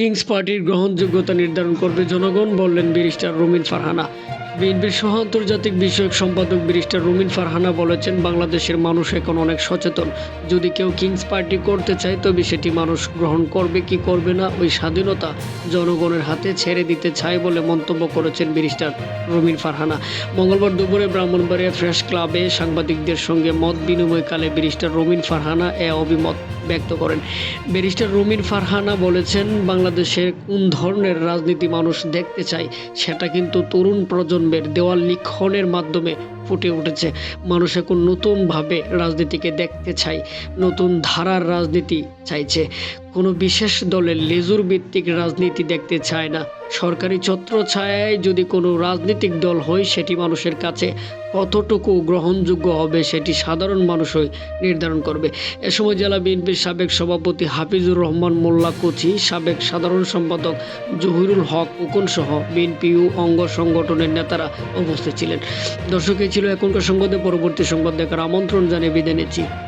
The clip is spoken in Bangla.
কিংস পার্টির গ্রহণযোগ্যতা নির্ধারণ করবে জনগণ, বললেন ব্যারিস্টার রুমিন ফারহানা। বিএনপির সহ আন্তর্জাতিক বিষয়ক সম্পাদক ব্যারিস্টার রুমিন ফারহানা বলেছেন, বাংলাদেশের মানুষ এখন অনেক সচেতন। যদি কেউ কিংস পার্টি করতে চায়, তবে সেটি মানুষ গ্রহণ করবে কি করবে না, ওই স্বাধীনতা জনগণের হাতে ছেড়ে দিতে চায় বলে মন্তব্য করেছেন ব্যারিস্টার রুমিন ফারহানা। মঙ্গলবার দুপুরে ব্রাহ্মণবাড়িয়া ফ্রেশ ক্লাবে সাংবাদিকদের সঙ্গে মত বিনিময়কালে ব্যারিস্টার রুমিন ফারহানা এ অভিমত ব্যক্ত করেন। ব্যারিস্টার রুমিন ফারহানা বলেছেন, বাংলাদেশে কোন ধরনের রাজনীতি মানুষ দেখতে চায়, সেটা কিন্তু তরুণ প্রজন্মের দেওয়াল লিখনের মাধ্যমে ফুটে উঠেছে। মানুষ এখন নতুনভাবে রাজনীতিকে দেখতে চায়, নতুন ধারার রাজনীতি চাইছে। কোনো বিশেষ দলের লেজুর ভিত্তিক রাজনীতি দেখতে চায় না। সরকারি ছত্র ছায়ায় যদি কোনো রাজনৈতিক দল হয়, সেটি মানুষের কাছে কতটুকু গ্রহণযোগ্য হবে, সেটি সাধারণ মানুষই নির্ধারণ করবে। এ সময় জেলা বিএনপির সাবেক সভাপতি হাফিজুর রহমান মোল্লা কোচি, সাবেক সাধারণ সম্পাদক জহিরুল হক উকুন সহ বিএনপি ও অঙ্গ সংগঠনের নেতারা উপস্থিত ছিলেন। দর্শক ছিল এখনকার সংবাদে পরবর্তী সংবাদ দেখার আমন্ত্রণ জানিয়ে বিদায় নিচ্ছি।